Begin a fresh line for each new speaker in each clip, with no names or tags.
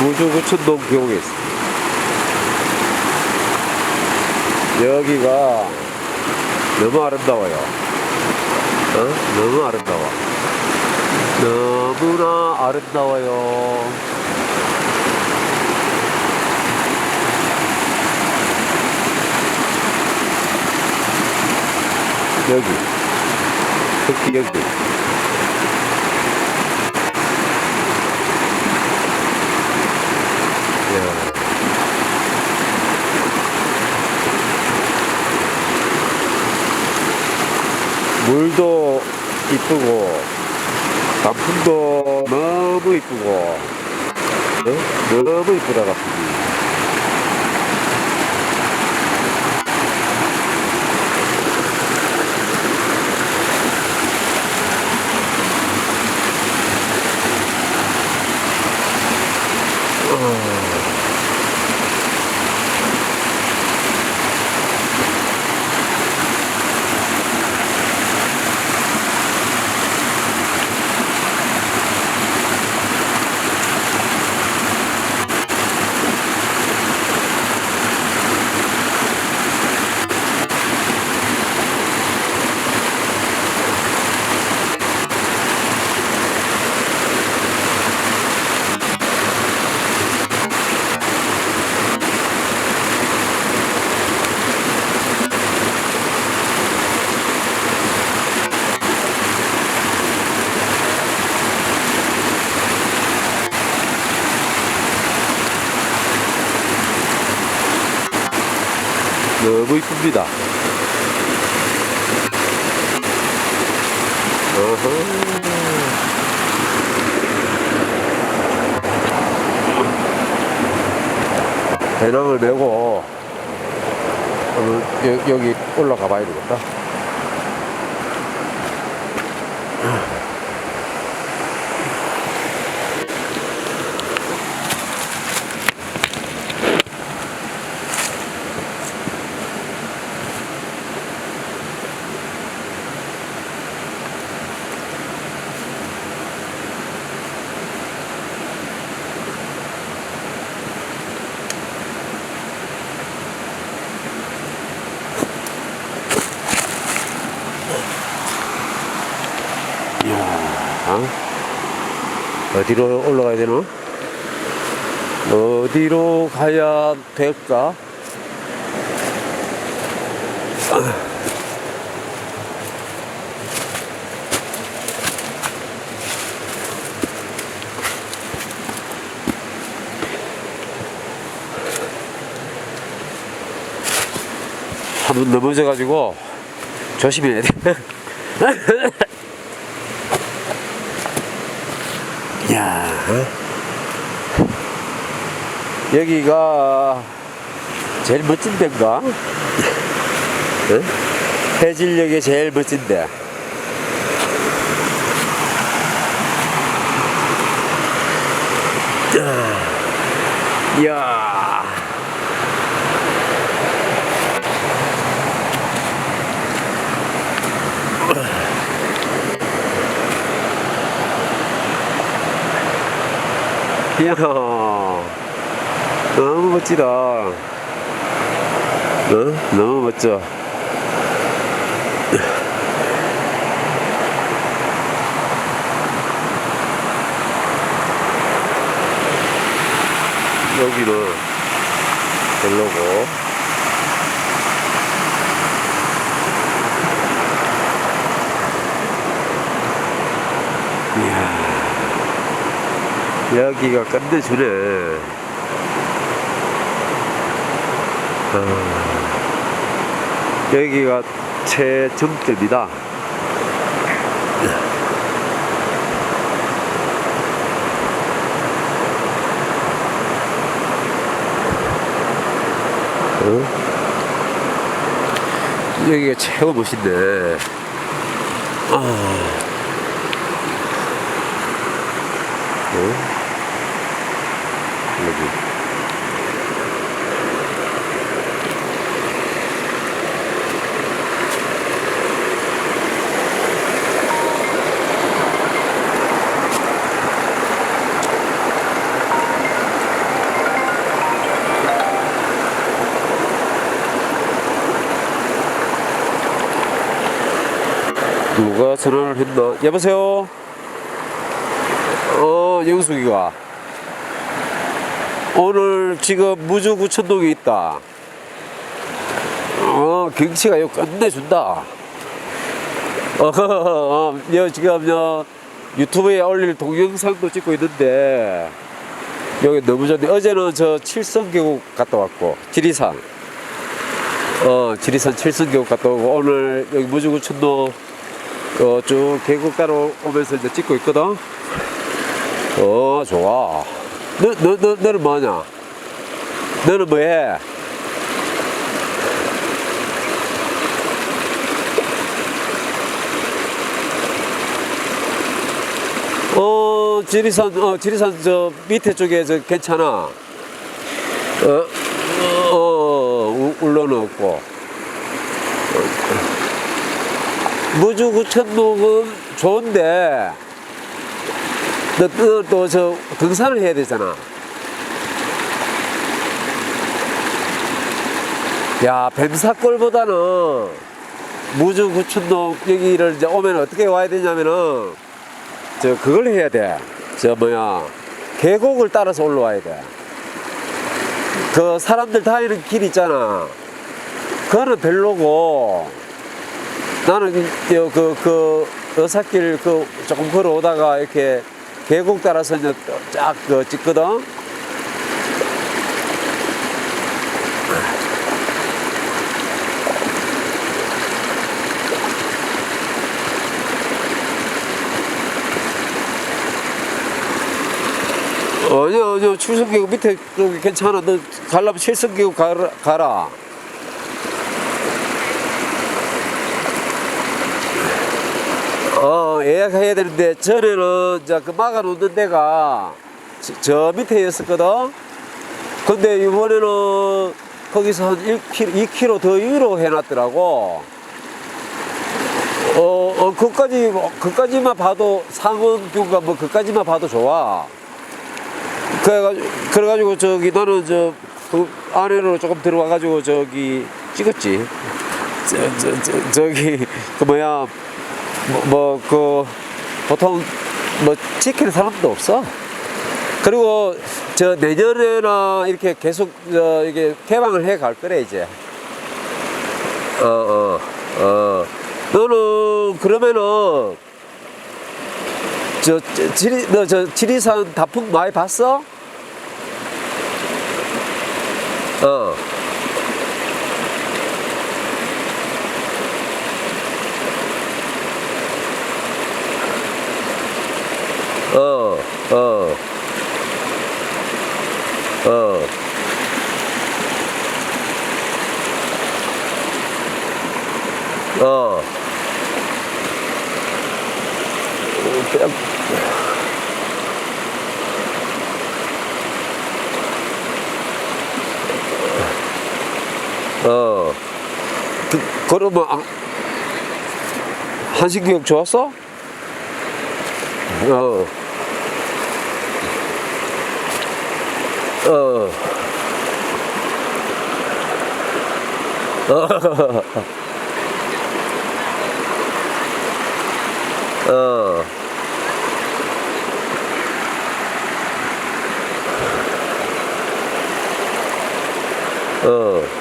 무주구 천동 계곡에 있습니다. 여기가 너무 아름다워요. 어? 너무 아름다워. 너무나 아름다워요. 여기. 특히 여기. 물도 이쁘고 단풍도 너무 이쁘고 어? 너무 이쁘다 단풍이 너무 이쁩니다. 어허. 배낭을 메고 여, 여기 올라가 봐야 되겠다. 어디로 올라가야 되나? 어디로 가야 될까? 한번 넘어져가지고 조심해야 돼. 야, 여기가 제일 멋진 데인가? 어? 해질녘에 제일 멋진 데. 이야. 이야. 너무 멋지다. 어? 너무 멋져. 여기는 별로고. 이야. 여기가 끝내주네. 아, 여기가 최정점이다. 어? 여기가 최고 멋있네. 아. 어? 여기. 누가 전화를 했나? 여보세요? 어, 영숙이가. 오늘 지금 무주구천동에 있다. 어, 경치가 요 끝내준다. 어, 어, 여, 지금, 여, 유튜브에 올릴 동영상도 찍고 있는데, 여기 너무 좋네. 어제는 저 칠성계곡 갔다 왔고, 지리산. 어, 지리산 칠성계곡 갔다 오고, 오늘 여기 무주구천도 어, 쭉 계곡 따로 오면서 이제 찍고 있거든. 어, 좋아. 너, 너, 너, 너는 뭐하냐? 너는 뭐 해? 어, 지리산, 어, 지리산 저 밑에 쪽에 저 괜찮아. 어, 어, 우- 울러놓고. 무주구천동은 좋은데, 너또저 등산을 해야 되잖아. 야, 뱀사골보다는 무주구천동 여기를 이제 오면 어떻게 와야 되냐면은, 저 그걸 해야 돼. 저 뭐야 계곡을 따라서 올라와야 돼. 그 사람들 다니는 길 있잖아. 그거는 별로고 나는 그 그 그 어사길 그 조금 걸어오다가 이렇게 계곡 따라서 이제 쫙그 찍거든. 아니야, 아니야. 출성계곡 밑에 괜찮아. 너 가려면 칠성계곡 가라. 가라. 어, 예약해야 되는데, 전에는 이제 그 막아놓는 데가 저, 저 밑에였었거든. 근데 이번에는 거기서 한 1km, 2km 더 위로 해놨더라고. 어, 어, 그까지, 뭐, 그까지만 봐도 상원뷰가 뭐, 그까지만 봐도 좋아. 그래가지고, 그래가지고 저기 나는 저, 그 안으로 조금 들어와가지고 저기 찍었지. 저, 저, 저, 저기, 그 뭐야, 뭐, 뭐, 그, 보통 뭐 찍히는 사람도 없어. 그리고 저 내년에는 이렇게 계속 저 이게 개방을 해 갈 거래, 이제. 어, 어, 어. 너는 그러면은 저, 저 지리 너저 지리산 다풍 많이 봤어? 어. 어, 그냥 어. 그, 그러면 아, 한식교육 좋았어? 어. 어. 어. 어. 어.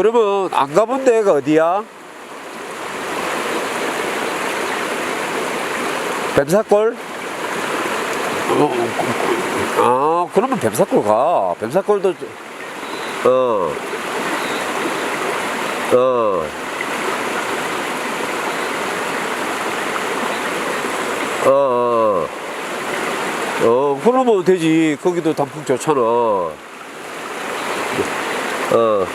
그러면 안 가본 데가 어디야? 뱀사골? 어, 아, 그러면 뱀사골 가. 뱀사골도, 어, 어, 어, 어, 어, 그러면 되지. 거기도 단풍 좋잖아. 어, 어.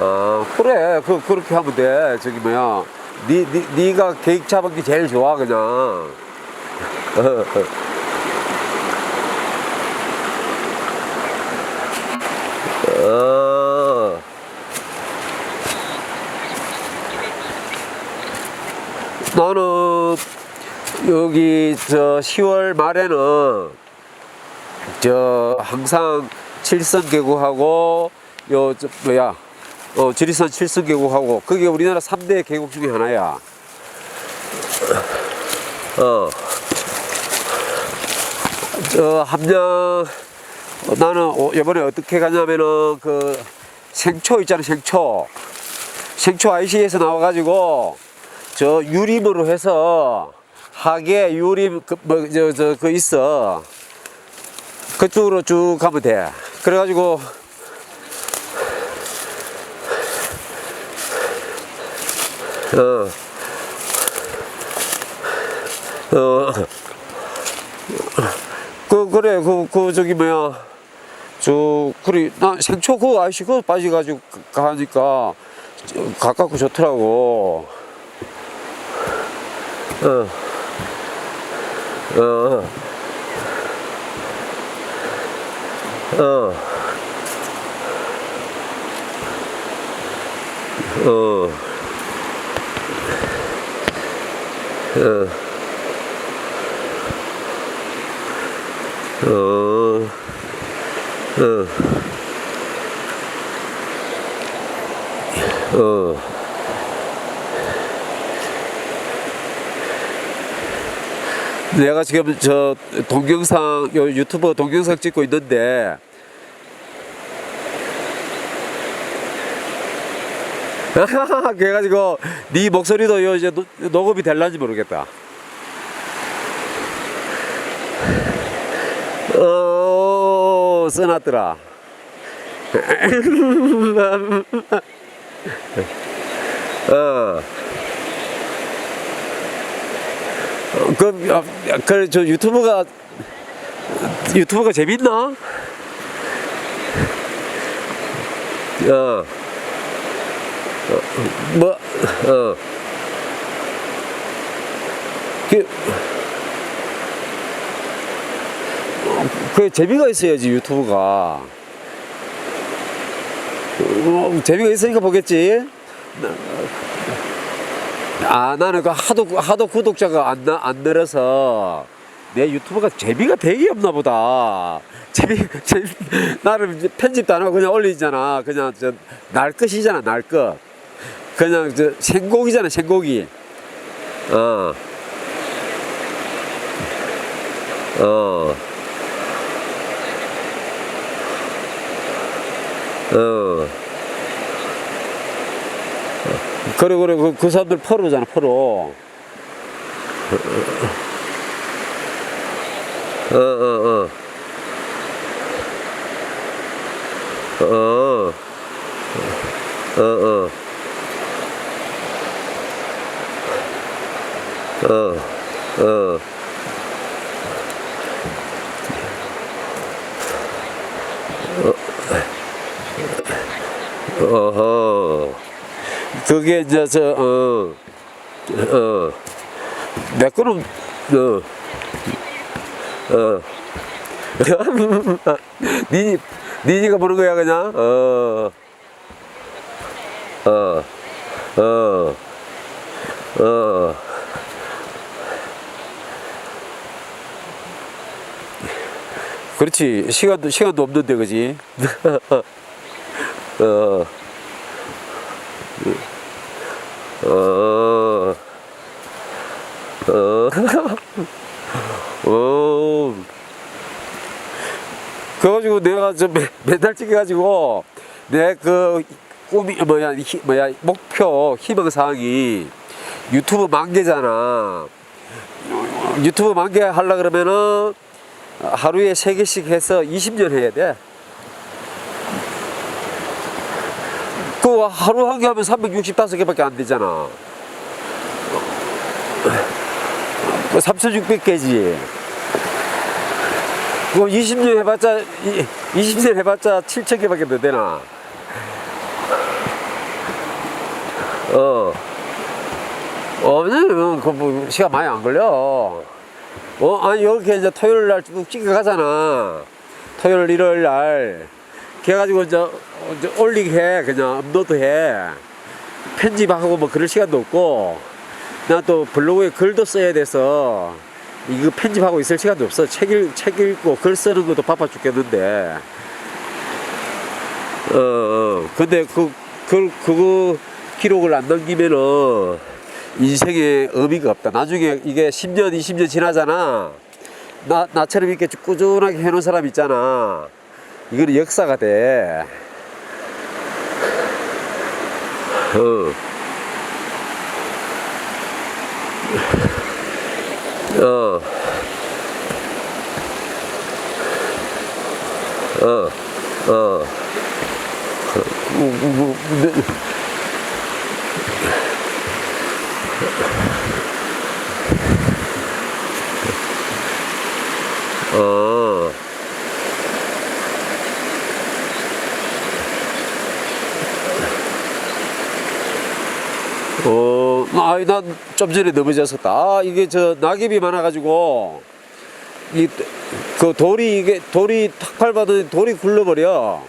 아 그래. 그 그렇게 하면 돼. 저기 뭐야 니, 니 니가 계획 잡은 게 제일 좋아 그냥 어. 나는 여기 저 10월 말에는 저 항상 칠성 계곡하고 요저 뭐야 어 지리산 칠성 계곡하고 그게 우리나라 3대 계곡 중에 하나야. 어. 저 함양 어, 나는 어, 이번에 어떻게 가냐면은 그 생초 있잖아 생초 생초 IC에서 나와가지고 저 유림으로 해서 하계 유림 그뭐저 저그 있어 그쪽으로 쭉 가면 돼 그래가지고 어 어. 그 그래 그 그 저기 뭐야 저 그래 나 생초 그 아저씨 그 빠져가지고 가- 가니까 저 가깝고 좋더라고 어. 어. 어. 어. 어. 어, 어, 어. 내가 지금 저 동영상, 요 유튜브 동영상 찍고 있는데, 그래가지고 네 목소리도 요 이제 노- 녹음이 될란지 모르겠다. 어, 써놨더라. 어. 어, 그, 어, 그, 저 유튜브가, 유튜브가 재밌나? 어. 어, 뭐, 어. 그, 그 재미가 있어야지 유튜브가. 어, 재미가 있으니까 보겠지. 아 나는 그 하도 하도 구독자가 안, 나- 안 늘어서 내 유튜브가 재미가 되게 없나 보다. 재미, 재미 이제 편집도 안 하고 그냥 올리잖아. 그냥 저 날 것이잖아 날것 그냥 저 생고기잖아 생고기. 어. 어. 어. 그래 그래. 그, 그 사람들 포로잖아 포로. 어 어 어. 어 어. 어 어 어 어 어허. 그게 이제 저, 어, 어, 내 거는, 어, 어. 니, 니니가 보는 거야, 그냥? 어, 어, 그렇지. 시간도, 시간도 없는데, 그지? 어. 어. 어. 어. 그래가지고 내가 저 매- 맨날 찍어가지고 내 그 꿈이 뭐야 히, 뭐야 목표 희망 사항이 유튜브 만 개잖아. 유튜브 만개 하려 그러면은 하루에 세 개씩 해서 20년 해야 돼. 그 하루 한 개 하면 365개밖에 안 되잖아. 그 3,600개지. 그거 20년 해봤자, 이- 20년 해봤자 7,000개밖에 못 되나. 어. 어머니는 그뭐 시간 많이 안 걸려. 어, 아니, 이렇게 이제 토요일 날쭉 찍어 가잖아. 토요일, 일요일 날. 해가지고 이제, 이제 올리게 해 그냥 업로드 해 편집하고 뭐 그럴 시간도 없고 나 또 블로그에 글도 써야 돼서 이거 편집하고 있을 시간도 없어 책, 읽, 책 읽고 글 쓰는 것도 바빠 죽겠는데 어, 어. 근데 그, 그, 그거 기록을 안 남기면은 인생에 의미가 없다. 나중에 이게 10년, 20년 지나잖아. 나, 나처럼 이렇게 꾸준하게 해놓은 사람 있잖아. 이거는 역사가 돼. 어. 어. 어. 어. 뭐, 뭐, 뭐, 네. 어. 어, 아이, 난좀 전에 넘어졌었다. 아, 이게 저 낙엽이 많아가지고, 이, 그 돌이, 이게, 돌이 탁 밟아도 돌이 굴러버려.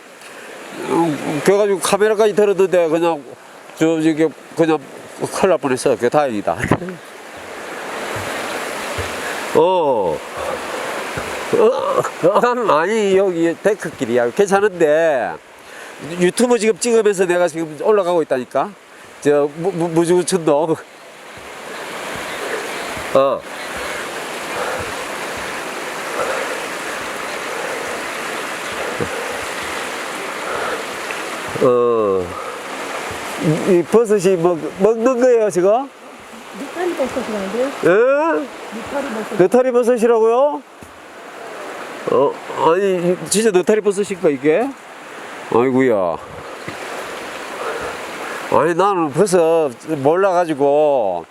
음, 그래가지고 카메라까지 들었는데, 그냥, 저, 이게, 그냥, 큰일 날 뻔했어. 그게 다행이다. 어. 어, 아니 여기 데크길이야 괜찮은데 유튜브 지금 찍으면서 내가 지금 올라가고 있다니까 저 무, 무, 무주천동 어 어, 이, 이 버섯이 먹, 먹는 거예요 지금?
밑판이 버섯이라는데요?
예?
밑판이 버섯.
느타리 버섯이라고요? 어, 아니, 진짜 느타리 버섯인가, 이게? 아이고야. 아니, 나는 버섯 몰라가지고,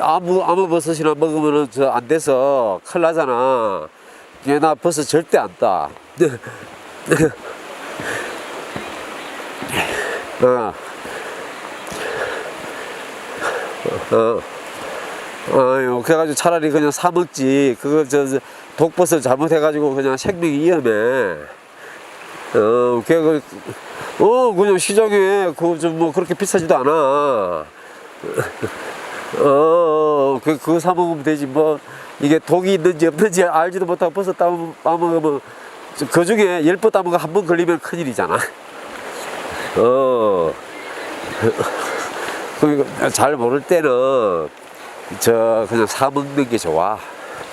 아무, 아무 버섯이나 먹으면은 저 안 돼서 큰일 나잖아. 얘 나 버섯 절대 안 따. 어. 어. 아유, 그래가지고 차라리 그냥 사 먹지. 그거 저, 저 독버섯 잘못해가지고 그냥 생명이 위험해. 어, 그래 어, 그냥 시장에 그거 좀 뭐 그렇게 비싸지도 않아. 어, 그, 그거 사 먹으면 되지. 뭐, 이게 독이 있는지 없는지 알지도 못하고 버섯 따먹- 따먹으면 그 중에 열번 따먹어 한번 걸리면 큰일이잖아. 어. 그리고 잘 모를 때는 저 그냥 사 먹는 게 좋아.